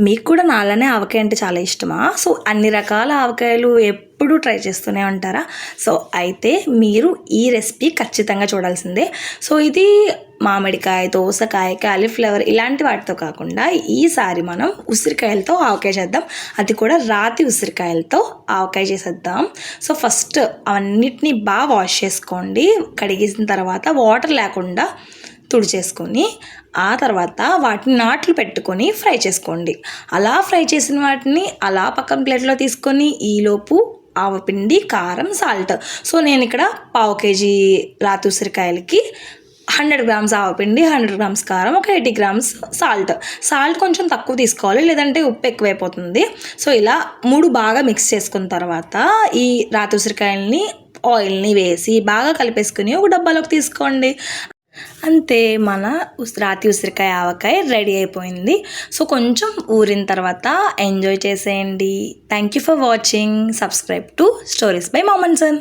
మీకు కూడా నాలానే ఆవకాయ అంటే చాలా ఇష్టమా? సో అన్ని రకాల ఆవకాయలు ఎప్పుడూ ట్రై చేస్తూనే ఉంటారా? సో అయితే మీరు ఈ రెసిపీ ఖచ్చితంగా చూడాల్సిందే. సో ఇది మామిడికాయ దోసకాయ కాలీఫ్లవర్ ఇలాంటి వాటితో కాకుండా ఈసారి మనం ఉసిరికాయలతో ఆవకాయ చేద్దాం. అది కూడా రాతి ఉసిరికాయలతో ఆవకాయ చేసేద్దాం. సో ఫస్ట్ అవన్నిటిని బాగా వాష్ చేసుకోండి. కడిగేసిన తర్వాత వాటర్ లేకుండా తుడిచేసుకొని ఆ తర్వాత వాటిని నాట్లు పెట్టుకొని ఫ్రై చేసుకోండి. అలా ఫ్రై చేసిన వాటిని అలా పక్కన ప్లేట్లో తీసుకొని ఈలోపు ఆవపిండి కారం సాల్ట్. సో నేను ఇక్కడ పావు కేజీ రాతి ఉసిరికాయలకి హండ్రెడ్ గ్రామ్స్ ఆవపిండి హండ్రెడ్ గ్రామ్స్ కారం ఒక ఎయిటీ గ్రామ్స్ సాల్ట్. సాల్ట్ కొంచెం తక్కువ తీసుకోవాలి లేదంటే ఉప్పు ఎక్కువైపోతుంది. సో ఇలా మూడు బాగా మిక్స్ చేసుకున్న తర్వాత ఈ రాతూసిరికాయలని ఆయిల్ని వేసి బాగా కలిపేసుకుని ఒక డబ్బాలోకి తీసుకోండి. అంతే మన రాతి ఉసిరికాయ ఆవకాయ రెడీ అయిపోయింది. సో కొంచెం ఊరిన తర్వాత ఎంజాయ్ చేసేయండి. Thank you for watching subscribe to stories bye మామన్సన్